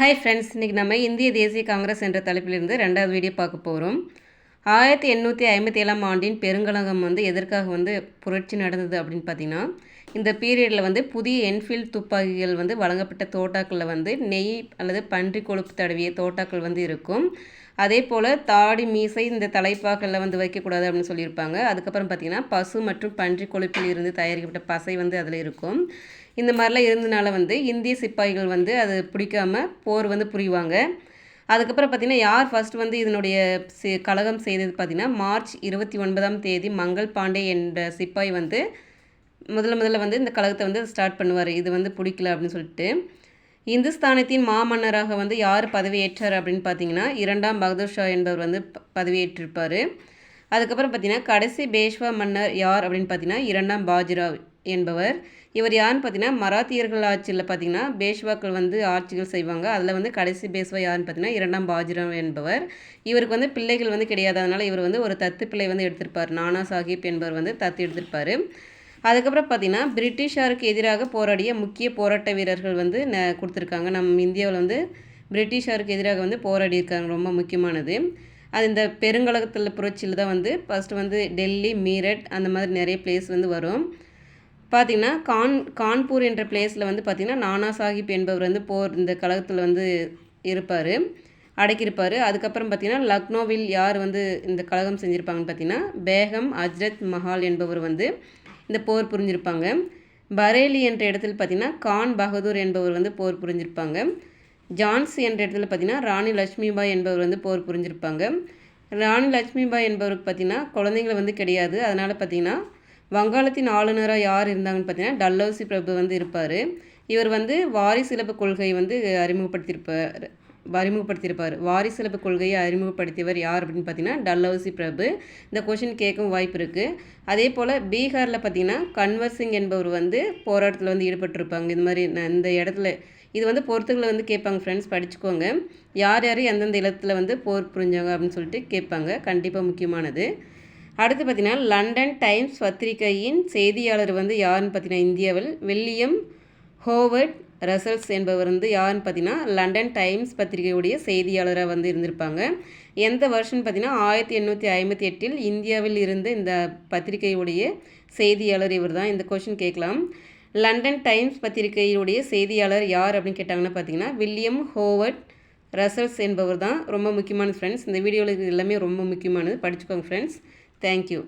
Hi friends இன்றைக்கி நம்ம இந்திய தேசிய காங்கிரஸ் என்ற தலைப்பிலிருந்து ரெண்டாவது வீடியோ பார்க்க போகிறோம் ஆயிரத்தி எண்ணூற்றி ஐம்பத்தி ஏழாம் ஆண்டின் பெருங்கலகம் வந்து எதற்காக வந்து புரட்சி நடந்தது அப்படின்னு பார்த்தீங்கன்னா இந்த பீரியடில் வந்து புதிய என்ஃபீல்ட் துப்பாக்கிகள் வந்து வழங்கப்பட்ட தோட்டாக்களில் வந்து நெய் அல்லது பன்றி கொழுப்பு தடவிய தோட்டாக்கள் வந்து இருக்கும். அதே போல் தாடி மீசை இந்த தலைப்பாக்களில் வந்து வைக்கக்கூடாது அப்படின்னு சொல்லியிருப்பாங்க. அதுக்கப்புறம் பார்த்திங்கன்னா பசு மற்றும் பன்றி கொழுப்பில் இருந்து தயாரிக்கப்பட்ட பசை வந்து அதில் இருக்கும். இந்த மாதிரிலாம் இருந்தனால வந்து இந்திய சிப்பாய்கள் வந்து அது பிடிக்காம போர் வந்து புரிவாங்க. அதுக்கப்புறம் பார்த்திங்கன்னா யார் ஃபர்ஸ்ட் வந்து இதனுடைய கழகம் செய்தது பார்த்திங்கன்னா மார்ச் இருபத்தி ஒன்பதாம் தேதி மங்கள் பாண்டே என்ற சிப்பாய் வந்து முதல்ல முதல்ல வந்து இந்த கழகத்தை வந்து ஸ்டார்ட் பண்ணுவார். இது வந்து பிடிக்கல அப்படின்னு சொல்லிட்டு. இந்துஸ்தானத்தின் மாமன்னராக வந்து யார் பதவியேற்றார் அப்படின்னு பார்த்தீங்கன்னா இரண்டாம் பகதூர் ஷா என்பவர் வந்து பதவியேற்றிருப்பார். அதுக்கப்புறம் பார்த்தீங்கன்னா கடைசி பேஷ்வா மன்னர் யார் அப்படின்னு பார்த்தீங்கன்னா இரண்டாம் பாஜிராவ் என்பவர். இவர் யாருன்னு பார்த்தீங்கன்னா மராத்தியர்கள் ஆட்சியில் பார்த்தீங்கன்னா பேஷ்வாக்கள் வந்து ஆட்சிகள் செய்வாங்க. அதில் வந்து கடைசி பேஷ்வா யாருன்னு பார்த்தீங்கன்னா இரண்டாம் பாஜிராவ் என்பவர். இவருக்கு வந்து பிள்ளைகள் வந்து கிடையாது. அதனால் இவர் வந்து ஒரு தத்து பிள்ளை வந்து எடுத்திருப்பார். நானா சாஹிப் என்பவர் வந்து தத்து எடுத்திருப்பார். அதுக்கப்புறம் பார்த்திங்கன்னா பிரிட்டிஷாருக்கு எதிராக போராடிய முக்கிய போராட்ட வீரர்கள் வந்து ந கொடுத்துருக்காங்க. நம் இந்தியாவில் வந்து பிரிட்டிஷாருக்கு எதிராக வந்து போராடியிருக்காங்க. ரொம்ப முக்கியமானது. அது இந்த பெருங்கலகத்தில் புரட்சியில் தான் வந்து ஃபஸ்ட்டு வந்து டெல்லி மீரட் அந்த மாதிரி நிறைய பிளேஸ் வந்து வரும். பார்த்திங்கன்னா கான் கான்பூர் என்ற பிளேஸில் வந்து பார்த்திங்கன்னா நானா சாஹிப் என்பவர் வந்து போர் இந்த கழகத்தில் வந்து இருப்பார். அடக்கியிருப்பார். அதுக்கப்புறம் பார்த்திங்கன்னா லக்னோவில் யார் வந்து இந்த கழகம் செஞ்சுருப்பாங்கன்னு பார்த்திங்கன்னா பேகம் அஜ்ரத் மஹால் என்பவர் வந்து இந்த போர் புரிஞ்சிருப்பாங்க. பரேலி என்ற இடத்துல பார்த்தீங்கன்னா கான் பகதூர் என்பவர் வந்து போர் புரிஞ்சிருப்பாங்க. ஜான்சி என்ற இடத்துல பார்த்திங்கன்னா ராணி லட்சுமிபாய் என்பவர் வந்து போர் புரிஞ்சிருப்பாங்க. ராணி லட்சுமிபாய் என்பவருக்கு பார்த்திங்கன்னா குழந்தைங்களை வந்து கிடையாது. அதனால் பார்த்திங்கன்னா வங்காளத்தின் ஆளுநராக யார் இருந்தாங்கன்னு பார்த்தீங்கன்னா டல்லௌசி பிரபு வந்து இருப்பார். இவர் வந்து வாரிசிலப்பு கொள்கையை வந்து அறிமுகப்படுத்தியிருப்பார். அறிமுகப்படுத்தியிருப்பார். வாரிசிலப்பு கொள்கையை அறிமுகப்படுத்தியவர் யார் அப்படின்னு பார்த்தீங்கன்னா டல்லவுசி பிரபு. இந்த கொஷின் கேட்கும் வாய்ப்பு இருக்குது அதே போல் பீகாரில் பார்த்தீங்கன்னா கன்வர் சிங் என்பவர் வந்து போராட்டத்தில் வந்து ஈடுபட்டிருப்பாங்க. இந்த மாதிரி இந்த இடத்துல இது வந்து பொறுத்துக்களை வந்து கேட்பாங்க ஃப்ரெண்ட்ஸ் படிச்சுக்கோங்க. யார் யார் எந்தெந்த இடத்துல வந்து போர் புரிஞ்சாங்க அப்படின்னு சொல்லிட்டு கேட்பாங்க. கண்டிப்பாக முக்கியமானது. அடுத்து பார்த்தீங்கன்னா லண்டன் டைம்ஸ் பத்திரிகையின் செய்தியாளர் வந்து யாருன்னு பார்த்தீங்கன்னா இந்தியாவில் வில்லியம் ஹோவர்ட் ரசல்ஸ் என்பவர் வந்து யாருன்னு பார்த்தீங்கன்னா லண்டன் டைம்ஸ் பத்திரிகையுடைய செய்தியாளராக வந்து இருந்திருப்பாங்க. எந்த வருஷம்னு பார்த்தீங்கன்னா ஆயிரத்தி எண்ணூற்றி ஐம்பத்தி எட்டில் இந்தியாவில் இருந்த இந்த பத்திரிகையுடைய செய்தியாளர் இவர் தான். இந்த கொஷின் கேட்கலாம். லண்டன் டைம்ஸ் பத்திரிகையுடைய செய்தியாளர் யார் அப்படின்னு கேட்டாங்கன்னா பார்த்தீங்கன்னா வில்லியம் ஹோவர்ட் ரசல்ஸ் என்பவர் தான். ரொம்ப முக்கியமான ஃப்ரெண்ட்ஸ் இந்த வீடியோவில் எல்லாமே ரொம்ப முக்கியமானது. படிச்சுக்கோங்க ஃப்ரெண்ட்ஸ் தேங்க்யூ